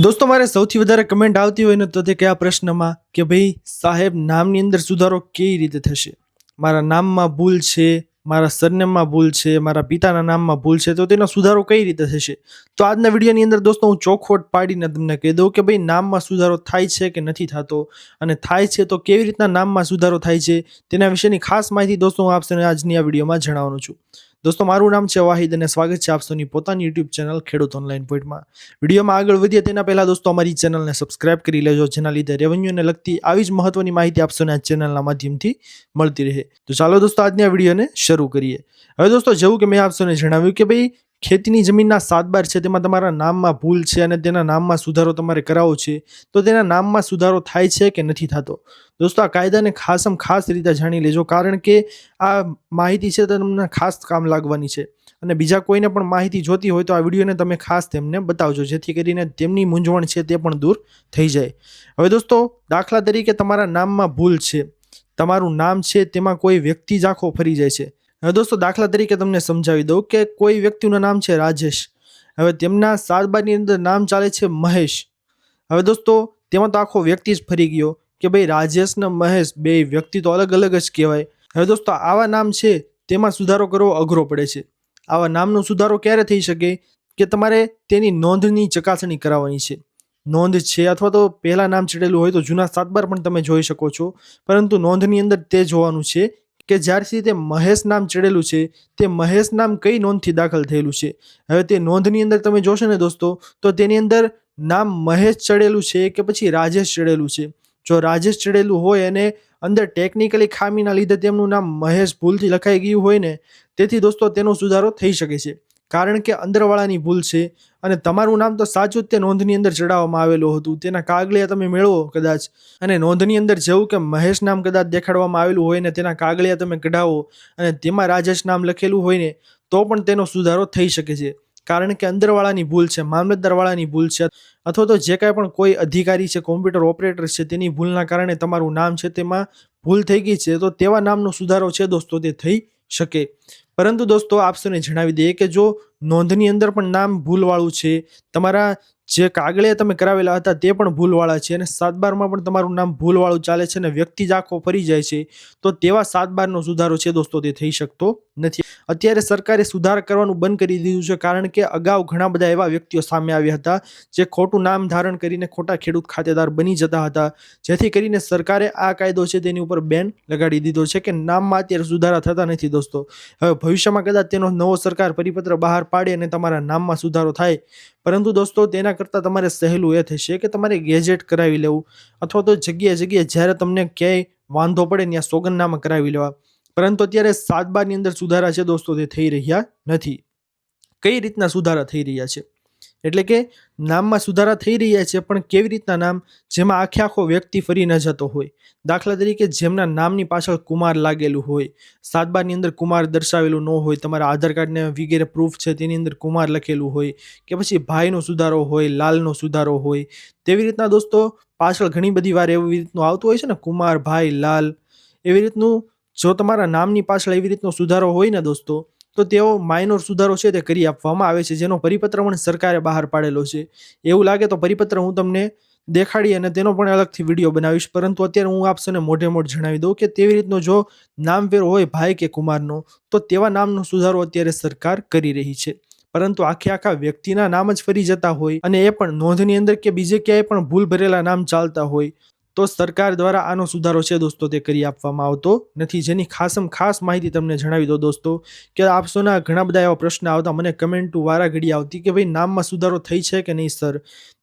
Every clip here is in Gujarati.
દોસ્તો, મારે સૌથી વધારે કમેન્ટ આવતી હોય ને, તો તે કયા પ્રશ્નમાં કે ભાઈ, સાહેબ, નામની અંદર સુધારો કેવી રીતે થશે? મારા નામમાં ભૂલ છે, મારા સરનેમમાં ભૂલ છે, મારા પિતાના નામમાં ભૂલ છે, તો તેનો સુધારો કઈ રીતે થશે? તો આજના વિડીયોની અંદર, દોસ્તો, હું ચોખવટ પાડીને તમને કહી દઉં કે ભાઈ, નામમાં સુધારો થાય છે કે નથી થતો? અને થાય છે તો કેવી રીતના નામમાં સુધારો થાય છે? તેના વિશેની ખાસ માહિતી, દોસ્તો, હું આપશે આજની આ વિડીયોમાં જણાવવાનું છું. દોસ્તો, મારું નામ છે વાહિદ અને સ્વાગત છે આપ પોતાની યુટ્યુબ ચેનલ ખેડૂત ઓનલાઈન પોઈન્ટમાં. વિડીયોમાં આગળ વધીએ તેના પહેલાં દોસ્તો, અમારી ચેનલને સબસ્ક્રાઇબ કરી લેજો, જેના લીધે રેવન્યુને લગતી આવી જ મહત્વની માહિતી આપ સૌને આ ચેનલના માધ્યમથી મળતી રહે. તો ચાલો દોસ્તો, આજની આ વિડીયોને શરૂ કરીએ. હવે દોસ્તો, જેવું કે મેં આપ સૌને જણાવ્યું કે ભાઈ ખેતીની જમીનના સાતબાર છે, તેમાં તમારા નામમાં ભૂલ છે અને તેના નામમાં સુધારો તમારે કરાવવો છે, તો તેના નામમાં સુધારો થાય છે કે નથી થતો? દોસ્તો, આ કાયદાને ખાસમ ખાસ રીતે જાણી લેજો, કારણ કે આ માહિતી છે, તે તમને ખાસ કામ લાગવાની છે. અને બીજા કોઈને પણ માહિતી જોતી હોય, તો આ વિડીયોને તમે ખાસ તેમને બતાવજો, જેથી કરીને તેમની મૂંઝવણ છે, તે પણ દૂર થઈ જાય. હવે દોસ્તો, દાખલા તરીકે તમારા નામમાં ભૂલ છે, તમારું નામ છે, તેમાં કોઈ વ્યક્તિ જ આખો ફરી જાય છે. હવે દોસ્તો, દાખલા તરીકે તમને સમજાવી દઉં કે કોઈ વ્યક્તિનું નામ છે રાજેશ. હવે તેમના સાતબારની અંદર નામ ચાલે છે મહેશ. હવે દોસ્તો, તેમાં તો આખો વ્યક્તિ જ ફરી ગયો કે ભાઈ રાજેશ ને મહેશ બે વ્યક્તિ તો અલગ અલગ જ કહેવાય. હવે દોસ્તો, આવા નામ છે તેમાં સુધારો કરવો અઘરો પડે છે. આવા નામનો સુધારો ક્યારે થઈ શકે કે તમારે તેની નોંધની ચકાસણી કરાવવાની છે? નોંધ છે અથવા તો પહેલાં નામ ચડેલું હોય તો જૂના સાતબાર પણ તમે જોઈ શકો છો. પરંતુ નોંધની અંદર તે જોવાનું છે કે જ્યારથી તે મહેશ નામ ચડેલું છે, તે મહેશ નામ કઈ નોંધથી દાખલ થયેલું છે? હવે તે નોંધની અંદર તમે જોશો ને દોસ્તો, તો તેની અંદર નામ મહેશ ચડેલું છે કે પછી રાજેશ ચડેલું છે? જો રાજેશ ચડેલું હોય અને અંદર ટેકનિકલી ખામીના લીધે તેમનું નામ મહેશ ભૂલથી લખાઈ ગયું હોય ને, તેથી દોસ્તો તેનો સુધારો થઈ શકે છે. કારણ કે અંદરવાળાની ભૂલ છે અને તમારું નામ તો સાચું જ તે નોંધની અંદર ચડાવવામાં આવેલું હતું. તેના કાગળિયા તમે મેળવો કદાચ. અને નોંધની અંદર જેવું કે મહેશ નામ કદાચ દેખાડવામાં આવેલું હોય ને તેના કાગળિયા તમે કઢાવો અને તેમાં રાજેશ નામ લખેલું હોય ને તો પણ તેનો સુધારો થઈ શકે છે. કારણ કે અંદરવાળાની ભૂલ છે, મામલતદારવાળાની ભૂલ છે, અથવા તો જે કાંઈ પણ કોઈ અધિકારી છે, કોમ્પ્યુટર ઓપરેટર છે, તેની ભૂલના કારણે તમારું નામ છે તેમાં ભૂલ થઈ ગઈ છે, તો તેવા નામનો સુધારો છે દોસ્તો, તે થઈ શકે. પરંતુ દોસ્તો આપસોને જણાવી દઈએ કે જો નોંધની અંદર પણ નામ ભૂલવાળું છે તમારા જે કાગળિયા તમે કરાવેલા હતા તે પણ ભૂલવાળા છે અને સાત બારમાં પણ તમારું નામ ભૂલવાળું ચાલે છે અને વ્યક્તિ જ આખો ફરી જાય છે, તો તેવા સાત બારનો સુધારો છે દોસ્તો તે થઈ શકતો નથી. અત્યારે સરકારે સુધાર કરવાનું બંધ કરી દીધું છે કારણ કે અગાઉ ઘણા બધા એવા વ્યક્તિઓ સામે આવ્યા હતા જે ખોટું નામ ધારણ કરીને ખોટા ખેડૂત ખાતેદાર બની જતા હતા, જેથી કરીને સરકારે આ કાયદો છે તેની ઉપર બેન લગાડી દીધો છે કે નામમાં અત્યારે સુધારા થતા નથી દોસ્તો. હવે ભવિષ્યમાં કદાચ તેનો નવો સરકાર પરિપત્ર બહાર પાડે અને તમારા નામમાં સુધારો થાય પરંતુ દોસ્તો, તેના કરતાં તમારે સહેલું એ થશે કે તમારે ગેજેટ કરાવી લેવું અથવા તો જગ્યાએ જગ્યાએ જ્યારે તમને ક્યાંય વાંધો પડે ત્યાં સોગંદનામા કરાવી લેવા. પરંતુ અત્યારે સાત બારની અંદર સુધારા છે દોસ્તો, તે થઈ રહ્યા નથી. કઈ રીતના સુધારા થઈ રહ્યા છે? એટલે કે નામમાં સુધારા થઈ રહ્યા છે, પણ કેવી રીતના નામ? જેમાં આખે આખો વ્યક્તિ ફરી ન જતો હોય. દાખલા તરીકે જેમના નામની પાછળ કુમાર લાગેલું હોય, સાતબારની અંદર કુમાર દર્શાવેલું ન હોય, તમારા આધાર કાર્ડને વગેરે પ્રૂફ છે, તેની અંદર કુમાર લખેલું હોય, કે પછી ભાઈનો સુધારો હોય, લાલનો સુધારો હોય, તેવી રીતના દોસ્તો પાછળ ઘણી બધી વાર એવી રીતનું આવતું હોય છે ને, કુમાર, ભાઈ, લાલ, એવી રીતનું જો તમારા નામની પાછળ એવી રીતનો સુધારો હોય ને દોસ્તો તો તેઓ માઇનોર સુધારો છે તે કરી આપવામાં આવે છે, જેનો પરિપત્ર પણ સરકારે બહાર પાડેલો છે. એવું લાગે તો પરિપત્ર હું તમને દેખાડી અને તેનો પણ અલગથી વીડિયો બનાવીશ, પરંતુ અત્યારે હું આપશોને મોઢે મોઢ જણાવી દઉં કે તેવી રીતનો જો નામવેર હોય ભાઈ કે કુમારનો, તો તેવા નામનો સુધારો અત્યારે સરકાર કરી રહી છે. પરંતુ આખે આખા વ્યક્તિના નામ જ ફરી જતા હોય અને એ પણ નોંધની અંદર કે બીજે ક્યાંય પણ ભૂલ ભરેલા નામ ચાલતા હોય. તો સરકાર દ્વારા આનો સુધારો છે દોસ્તો તે કરી આપવામાં આવતો નથી. જેની ખાસમ ખાસ માહિતી તમને જણાવી દો દોસ્તો કે આપસોના ઘણા બધા એવા પ્રશ્ન આવતા મને કમેન્ટ વારા ઘડી આવતી કે ભાઈ નામમાં સુધારો થઈ છે કે નહીં સર?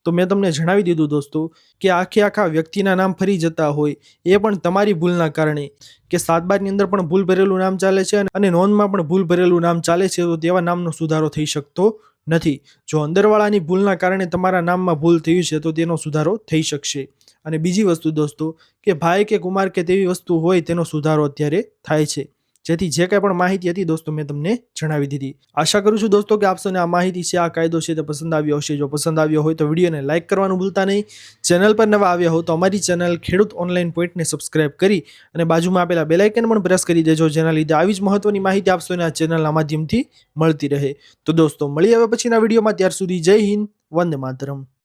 તો મેં તમને જણાવી દીધું દોસ્તો કે આખે આખા વ્યક્તિના નામ ફરી જતા હોય એ પણ તમારી ભૂલના કારણે કે સાતબારની અંદર પણ ભૂલ ભરેલું નામ ચાલે છે અને નોંધમાં પણ ભૂલ ભરેલું નામ ચાલે છે તો તેવા નામનો સુધારો થઈ શકતો નથી. જો અંદરવાળાની ભૂલના કારણે તમારા નામમાં ભૂલ થયું છે તો તેનો સુધારો થઈ શકશે. અને બીજી વસ્તુ દોસ્તો, કે ભાઈ કે કુમાર કે તેવી વસ્તુ હોય તેનો સુધારો અત્યારે થાય છે. જેથી જે કાંઈ પણ માહિતી હતી દોસ્તો મેં તમને જણાવી દીધી. આશા કરું છું દોસ્તો કે આપસોને આ માહિતી છે, આ કાયદો છે તે પસંદ આવ્યો હશે. જો પસંદ આવ્યો હોય તો વિડીયોને લાઇક કરવાનું ભૂલતા નહીં. ચેનલ પર નવા આવ્યા હો તો અમારી ચેનલ ખેડૂત ઓનલાઈન પોઈન્ટને સબસ્ક્રાઇબ કરી અને બાજુમાં આપેલા બેલાઇકન પણ પ્રેસ કરી દેજો, જેના લીધે આવી જ મહત્વની માહિતી આપશોને આ ચેનલના માધ્યમથી મળતી રહે. તો દોસ્તો મળી આવે પછીના વિડીયોમાં. ત્યાર સુધી જય હિન્દ, વંદે માતરમ.